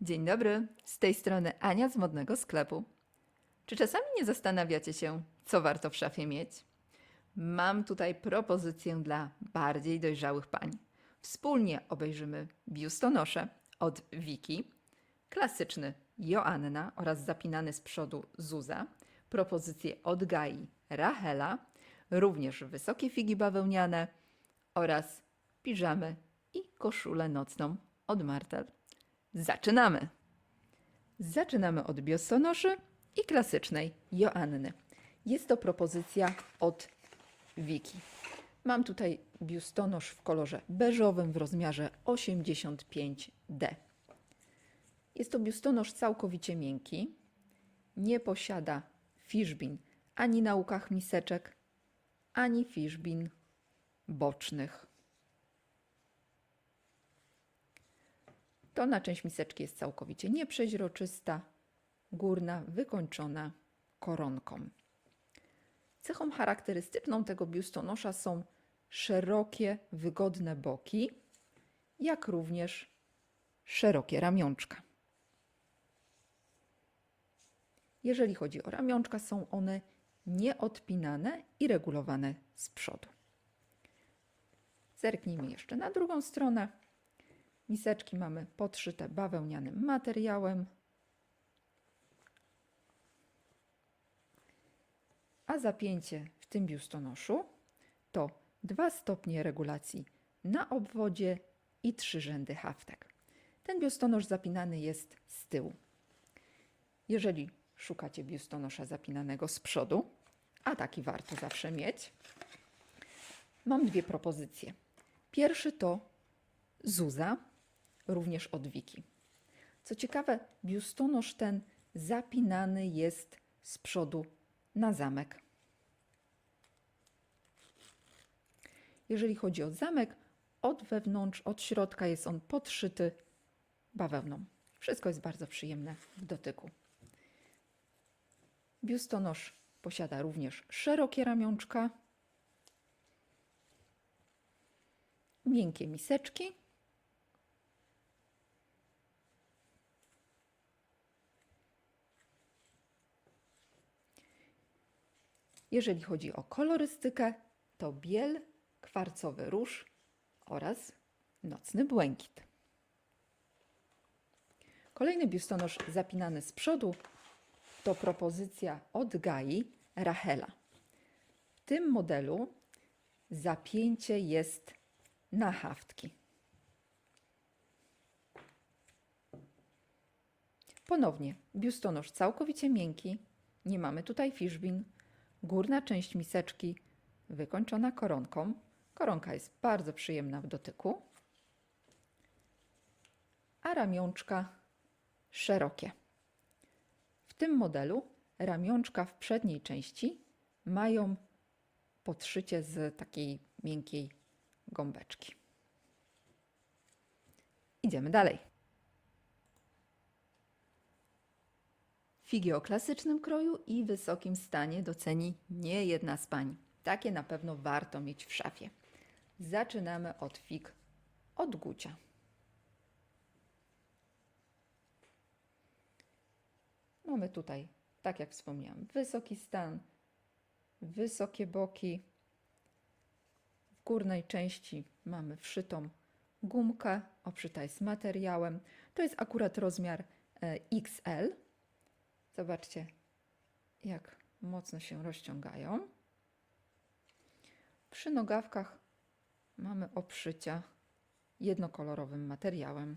Dzień dobry, z tej strony Ania z modnego sklepu. Czy czasami nie zastanawiacie się, co warto w szafie mieć? Mam tutaj propozycję dla bardziej dojrzałych pań. Wspólnie obejrzymy biustonosze od Wiki, klasyczny Joanna oraz zapinany z przodu Zuza, propozycje od Gai Rachela, również wysokie figi bawełniane oraz piżamy i koszulę nocną od Martel. Zaczynamy! Zaczynamy od biustonoszy i klasycznej Joanny. Jest to propozycja od Wiki. Mam tutaj biustonosz w kolorze beżowym w rozmiarze 85D. Jest to biustonosz całkowicie miękki. Nie posiada fiszbin ani na łukach miseczek, ani fiszbin bocznych. Dolna część miseczki jest całkowicie nieprzeźroczysta, górna wykończona koronką. Cechą charakterystyczną tego biustonosza są szerokie, wygodne boki, jak również szerokie ramionczka. Jeżeli chodzi o ramionczka, są one nieodpinane i regulowane z przodu. Zerknijmy jeszcze na drugą stronę. Miseczki mamy podszyte bawełnianym materiałem. A zapięcie w tym biustonoszu to dwa stopnie regulacji na obwodzie i trzy rzędy haftek. Ten biustonosz zapinany jest z tyłu. Jeżeli szukacie biustonosza zapinanego z przodu, a taki warto zawsze mieć, mam dwie propozycje. Pierwszy to Zuza, również od Wiki. Co ciekawe, biustonosz ten zapinany jest z przodu na zamek. Jeżeli chodzi o zamek, od wewnątrz, od środka jest on podszyty bawełną. Wszystko jest bardzo przyjemne w dotyku. Biustonosz posiada również szerokie ramionczka, miękkie miseczki Jeżeli chodzi o kolorystykę, to biel, kwarcowy róż oraz nocny błękit. Kolejny biustonosz zapinany z przodu to propozycja od Gai Rachela. W tym modelu zapięcie jest na haftki. Ponownie biustonosz całkowicie miękki, nie mamy tutaj fiszbin, Górna część miseczki wykończona koronką. Koronka jest bardzo przyjemna w dotyku, a ramionczka szerokie. W tym modelu ramionczka w przedniej części mają podszycie z takiej miękkiej gąbeczki. Idziemy dalej. Figi o klasycznym kroju i wysokim stanie doceni nie jedna z pań. Takie na pewno warto mieć w szafie. Zaczynamy od fig od Gucia. Mamy tutaj, tak jak wspomniałam, wysoki stan, wysokie boki. W górnej części mamy wszytą gumkę, obszyta jest materiałem. To jest akurat rozmiar e, XL. Zobaczcie, jak mocno się rozciągają. Przy nogawkach mamy obszycia jednokolorowym materiałem.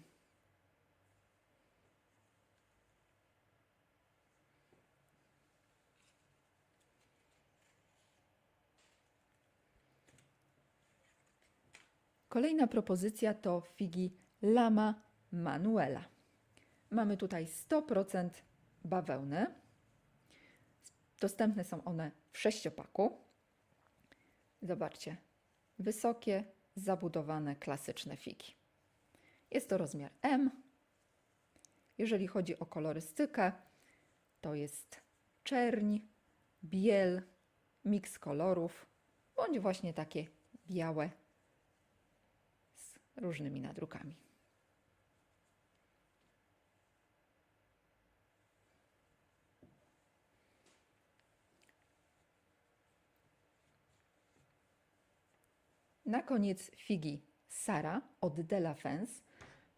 Kolejna propozycja to figi Lama Manuela. Mamy tutaj 100% bawełny. Dostępne są one w sześciopaku. Zobaczcie, wysokie, zabudowane, klasyczne figi. Jest to rozmiar M. Jeżeli chodzi o kolorystykę, to jest czerń, biel, miks kolorów, bądź właśnie takie białe z różnymi nadrukami. Na koniec figi Sara od Della Fence.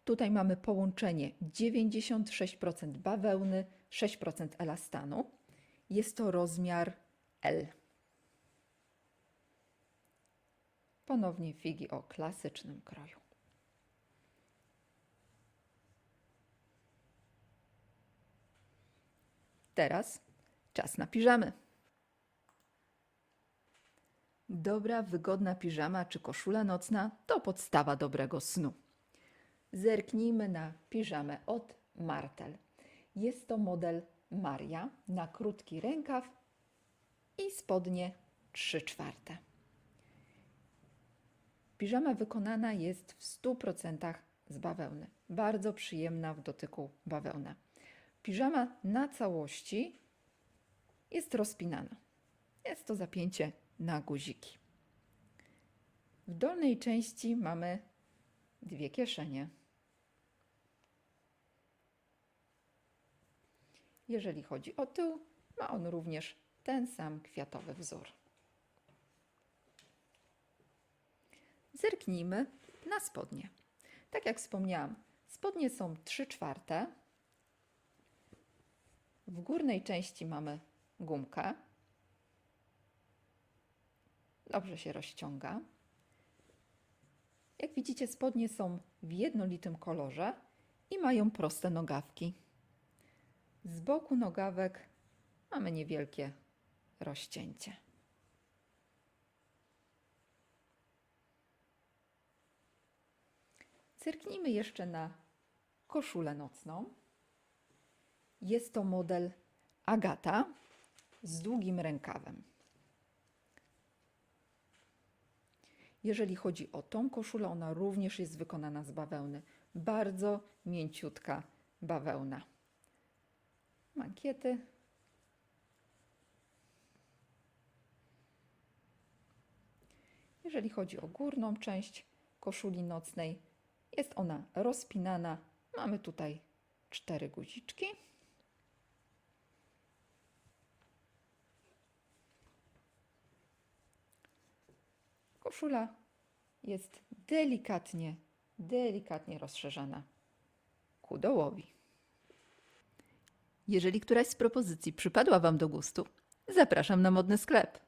Tutaj mamy połączenie 96% bawełny, 6% elastanu. Jest to rozmiar L. Ponownie figi o klasycznym kroju. Teraz czas na piżamy. Dobra, wygodna piżama czy koszula nocna to podstawa dobrego snu. Zerknijmy na piżamę od Martel. Jest to model Maria na krótki rękaw i spodnie 3 czwarte. Piżama wykonana jest w 100% z bawełny. Bardzo przyjemna w dotyku bawełna. Piżama na całości jest rozpinana. Jest to zapięcie na guziki. W dolnej części mamy dwie kieszenie. Jeżeli chodzi o tył, ma on również ten sam kwiatowy wzór. Zerknijmy na spodnie. Tak jak wspomniałam, spodnie są 3 czwarte. W górnej części mamy gumkę. Dobrze się rozciąga. Jak widzicie, spodnie są w jednolitym kolorze i mają proste nogawki. Z boku nogawek mamy niewielkie rozcięcie. Zerknijmy jeszcze na koszulę nocną. Jest to model Agata z długim rękawem. Jeżeli chodzi o tą koszulę, ona również jest wykonana z bawełny. Bardzo mięciutka bawełna. Mankiety. Jeżeli chodzi o górną część koszuli nocnej, jest ona rozpinana. Mamy tutaj cztery guziczki. Koszula jest delikatnie, delikatnie rozszerzana ku dołowi. Jeżeli któraś z propozycji przypadła Wam do gustu, zapraszam na modny sklep.